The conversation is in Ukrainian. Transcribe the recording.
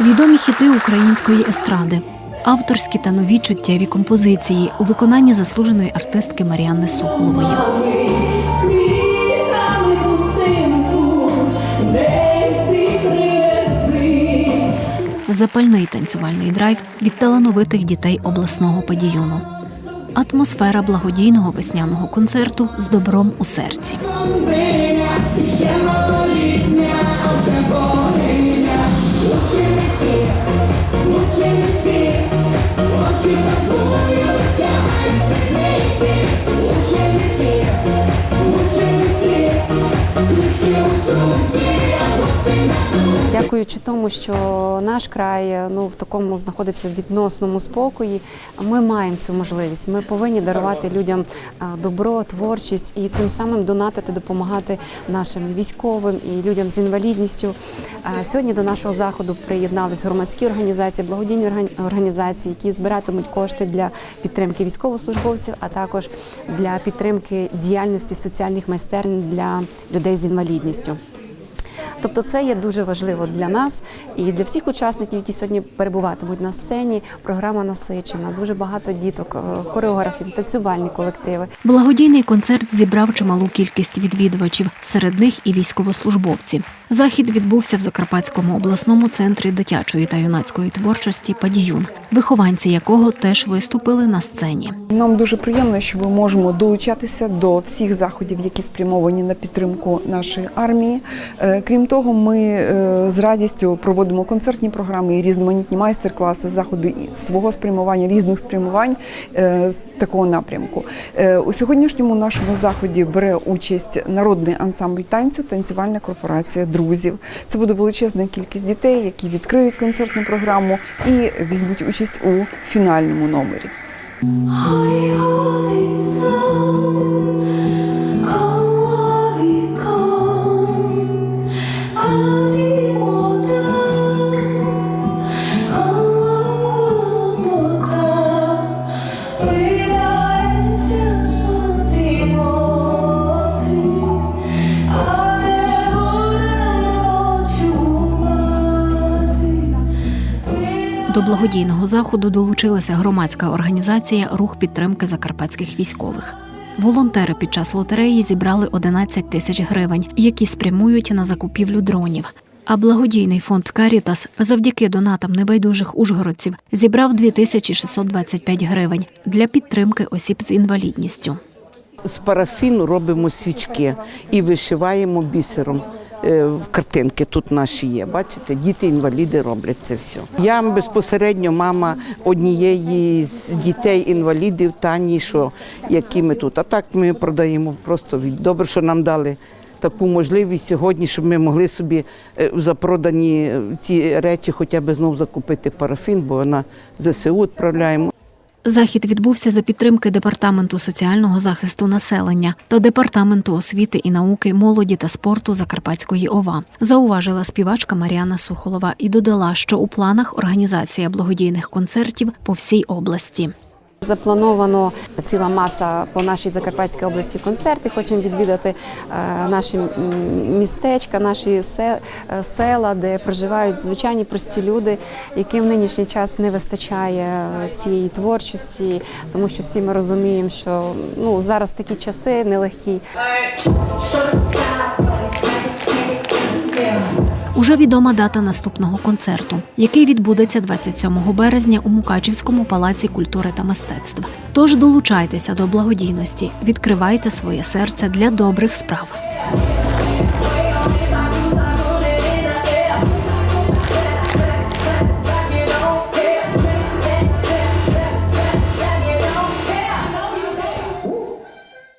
Відомі хіти української естради, авторські та нові чуттєві композиції у виконанні заслуженої артистки Маріанни Сухолової. Запальний танцювальний драйв від талановитих дітей обласного падіюну. Атмосфера благодійного весняного концерту з добром у серці. Yeah. Дякуючи тому, що наш край ну в такому знаходиться відносному спокої, ми маємо цю можливість. Ми повинні дарувати людям добро, творчість і цим самим донатити, допомагати нашим військовим і людям з інвалідністю. Сьогодні до нашого заходу приєднались громадські організації, благодійні орган- організації, які збиратимуть кошти для підтримки військовослужбовців, а також для підтримки діяльності соціальних майстерень для людей з інвалідністю. Тобто це є дуже важливо для нас і для всіх учасників, які сьогодні перебуватимуть на сцені. Програма насичена, дуже багато діток, е, хореографів, танцювальні колективи. Благодійний концерт зібрав чималу кількість відвідувачів, серед них і військовослужбовці. Захід відбувся в Закарпатському обласному центрі дитячої та юнацької творчості Падіюн, вихованці якого теж виступили на сцені. Нам дуже приємно, що ми можемо долучатися до всіх заходів, які спрямовані на підтримку нашої армії. Е, Крім того, ми е, з радістю проводимо концертні програми і різноманітні майстер-класи, заходи свого спрямування, різних спрямувань е, з такого напрямку. Е, У сьогоднішньому нашому заході бере участь народний ансамбль танцю, танцювальна корпорація друзів. Це буде величезна кількість дітей, які відкриють концертну програму і візьмуть участь у фінальному номері. До благодійного заходу долучилася громадська організація Рух підтримки закарпатських військових. Волонтери під час лотереї зібрали 11 тисяч гривень, які спрямують на закупівлю дронів. А благодійний фонд Карітас завдяки донатам небайдужих ужгородців зібрав 2625 гривень для підтримки осіб з інвалідністю. З парафіну робимо свічки і вишиваємо бісером. Е, картинки тут наші є. Бачите, діти-інваліди роблять це все. Я безпосередньо мама однієї з дітей-інвалідів Тані, що які ми тут. А так ми продаємо просто від добре, що нам дали таку можливість сьогодні, щоб ми могли собі е, за продані е, ці речі хоча б знов закупити парафін, бо на ЗСУ відправляємо. Захід відбувся за підтримки департаменту соціального захисту населення та департаменту освіти і науки, молоді та спорту Закарпатської ОВА. Зауважила співачка Маріана Сухолова і додала, що у планах організація благодійних концертів по всій області. Заплановано ціла маса по нашій Закарпатській області концерти. Хочемо відвідати е, наші містечка, наші е, села, де проживають звичайні прості люди, яким в нинішній час не вистачає е, цієї творчості, тому що всі ми розуміємо, що ну зараз такі часи нелегкі. Уже відома дата наступного концерту, який відбудеться 27 березня у Мукачівському палаці культури та мистецтв. Тож долучайтеся до благодійності, відкривайте своє серце для добрих справ.